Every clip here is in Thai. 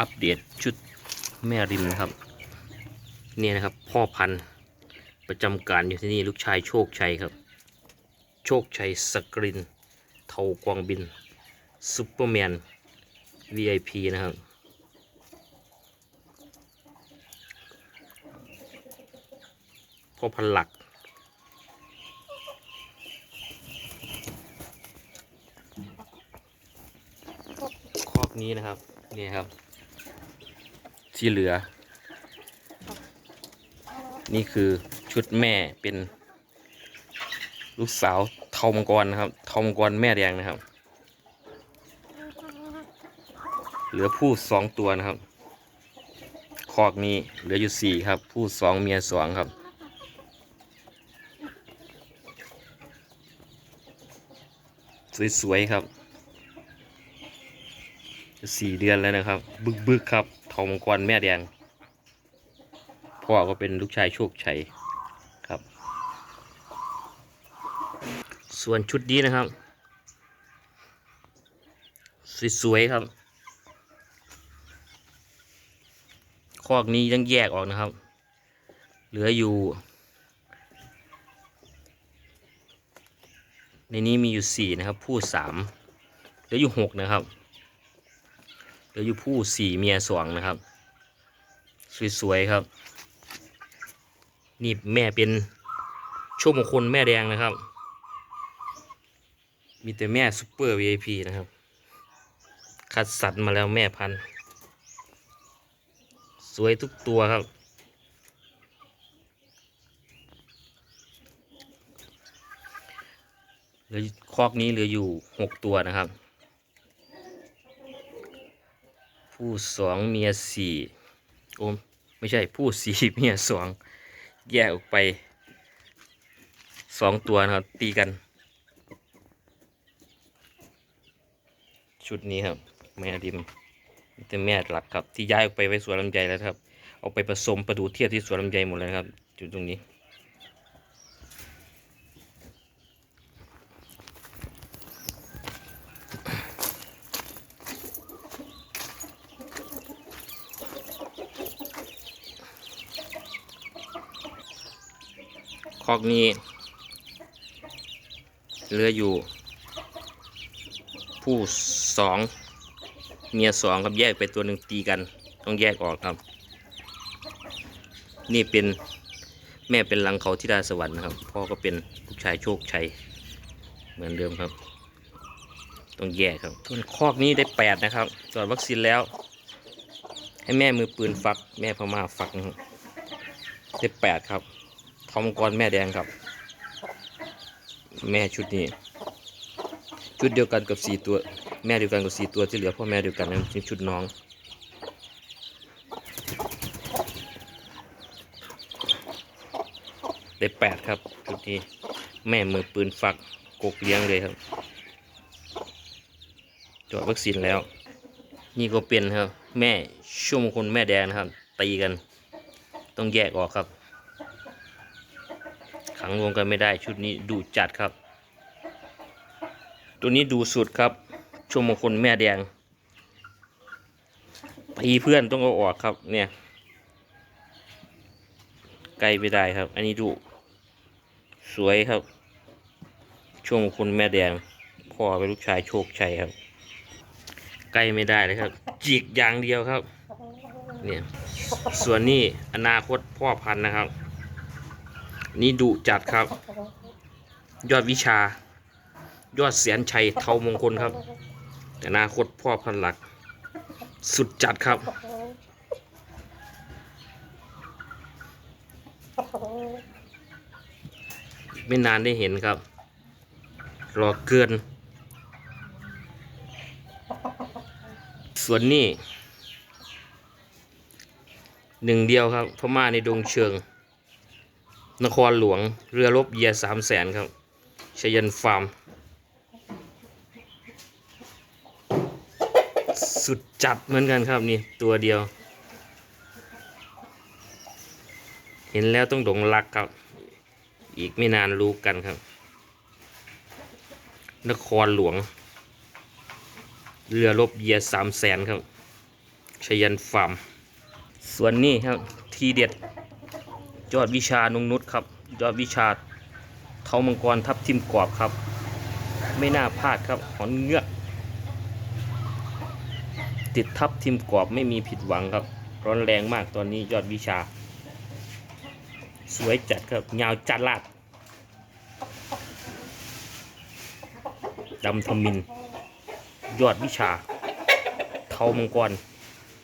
อัปเดตชุดแม่ริมนะครับ เนี่ยนะครับพ่อพันธุ์ประจำการอยู่ที่นี่ลูกชายโชคชัยครับ โชคชัยสกริน เทากวางบินซูเปอร์แมน VIP นะครับ พ่อพันธุ์หลักคอกนี้นะครับ นี่ครับ ที่เหลือ นี่คือชุดแม่เป็น ลูกสาวเทามังกรนะครับเทามังกรแม่แดงนะครับ เหลือผู้สองตัวนะครับ คอกนี้เหลืออยู่สี่ครับ ผู้สองเมียสองครับสวยๆครับ สี่เดือนแล้วนะครับ บึกบึกๆครับ ทองมังกรแม่แดง พ่อก็เป็นลูกชายโชคชัยครับ ส่วนชุดนี้นะครับ สวยๆครับ คอกนี้ยังแยกออกนะครับ เหลืออยู่ ในนี้มีอยู่สี่นะครับ ผู้สามเหลืออยู่หกนะครับ ลืออยู่ผู้สี่เมียสองนะครับ สวยๆครับ นี่แม่เป็นโชคมงคลแม่แดงนะครับ มีแต่แม่ซูเปอร์ VIP นะครับ คัดสรรมาแล้วแม่พันธุ์สวยทุกตัวครับเหลือคอกนี้เหลืออยู่หกตัวนะครับ ผู้สองเมียสี่โอ้ไม่ใช่ผู้สี่เมียสองแยกออกไปสองตัวนะครับ ตีกัน ชุดนี้ครับแม่ดิมมีแต่แม่หลักครับ ที่ย้ายออกไปไว้สวนลำไยแล้วครับ เอาไปผสมประดูเทียบที่สวนลำไยหมดเลยครับจุดตรงนี้ อกนี้เหลืออยู่ ผู้สองเมียสองครับแยกไปตัวหนึ่งตีกัน ต้องแยกออกครับ นี่เป็นแม่เป็นหลังเขาที่ดาสวรรค์นะครับ พ่อก็เป็นลูกชายโชคชัยเหมือนเดิมครับ ต้องแยกครับส่วนคอกนี้ได้แปดนะครับตรวจวัคซีนแล้ว ให้แม่มือปืนฟัก แม่พม่าฟักนะครับได้แปดครับ ทอมกรแม่แดงครับ แม่ชุดนี้ ชุดเดียวกันกับสี่ตัว แม่เดียวกันกับสี่ตัวที่เหลือพ่อแม่เดียวกันนั่นคือชุดน้องได้แปดครับชุดนี้แม่มือปืนฝักกกเลี้ยงเลยครับจอดวัคซีนแล้ว นี่ก็เป็นครับ แม่ช่วงคนแม่แดงนะครับ ตีกัน ต้องแยกออกครับ งรวมกันไม่ได้ชุดนี้ดูจัดครับ ตัวนี้ดูสุดครับชมมงคลแม่แดงตีเพื่อนต้องเอาออกครับเนี่ยไกลไม่ได้ครับ อันนี้ดูสวยครับ ช่วงมงคลแม่แดงพ่อเป็นลูกชายโชคชัยครับ ใกล้ไม่ได้เลยครับจีกอย่างเดียวครับ เนี่ย ส่วนนี้อนาคตพ่อพันธุ์นะครับ นี่ดุจัดครับ ยอดวิชา ยอดเสียนชัยเทามงคลครับ แต่อนาคตพ่อพันหลัก สุดจัดครับ ไม่นานได้เห็นครับ รอเกิน ส่วนนี้หนึ่งเดียวครับพม่าในดงเชิง นครหลวง เรือรบเยียสามแสนครับชยันฟาร์ม สุดจัดเหมือนกันครับนี่ตัวเดียว เห็นแล้วต้องหลงรักครับ อีกไม่นานรู้กันครับ นครหลวง เรือรบเยียสามแสนครับชยันฟาร์ม ส่วนนี้ครับทีเด็ด ยอดวิชานงนุษครับ ยอดวิชาเทามังกรทับทิมกรอบครับ ไม่น่าพลาดครับหอนเงือกติดทับทิมกรอบไม่มีผิดหวังครับ ร้อนแรงมากตอนนี้ยอดวิชา สวยจัดครับยาวจัดลาดดำทมิน ยอดวิชา เทามังกร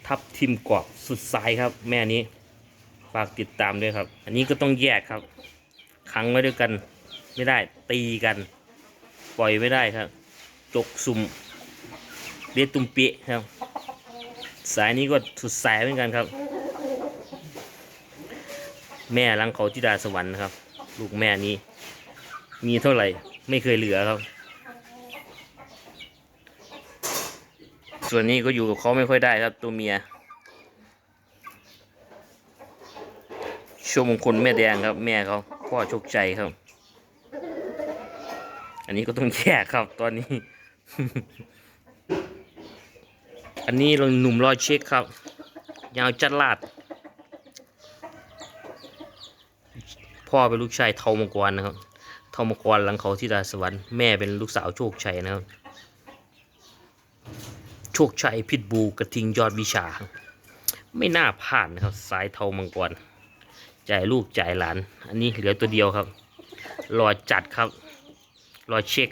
ทับทิมกรอบสุดสายครับแม่นี้ ฝากติดตามด้วยครับ อันนี้ก็ต้องแยกครับขังไว้ด้วยกัน ไม่ได้ตีกัน ปล่อยไม่ได้ครับ จกสุ่มเรียกตุมเปียครับ สายนี้ก็สุดสายเหมือนกันครับ แม่ลังเขาทิดาสวรรค์ครับ ลูกแม่นี้ มีเท่าไหร่ไม่เคยเหลือครับ ส่วนนี้ก็อยู่กับเขาไม่ค่อยได้ครับตัวเมีย ชวมงคลแม่แดงครับ แม่เขาพ่อโชคใจครับ อันนี้ก็ต้องแยกครับตอนนี้ อันนี้เราหนุ่มรอยเช็คครับ ยาวจัดลาด พ่อเป็นลูกชายเทามังกรนะครับเทามังกรหลังเขาที่ดาสวรรค์แม่เป็นลูกสาวโชคชัยนะครับ โชคชัยพิษบูกระทิงยอดวิชา ไม่น่าพลาดนะครับ สายเทามังกร จ่ายลูกจ่ายหลาน อันนี้เหลือตัวเดียวครับ รอจัดครับ รอเช็ค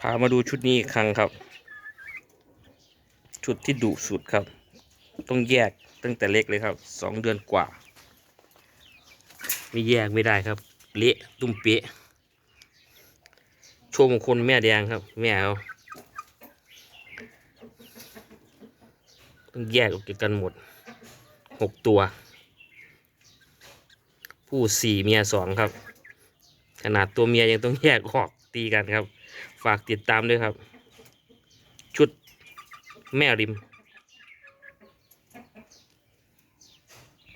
พามาดูชุดนี้อีกครั้งครับ ชุดที่ดุสุดครับ ต้องแยกตั้งแต่เล็กเลยครับสองเดือนกว่า ไม่แยกไม่ได้ครับ เละตุ้มเป๊ะโชว์มงคลแม่แดงครับ แม่เขาต้องแยกออกจากกันหมด หกตัว ผู้สี่เมียสองครับ ขนาดตัวเมียยังต้องแยกออกตีกันครับ ฝากติดตามด้วยครับ ชุดแม่ริม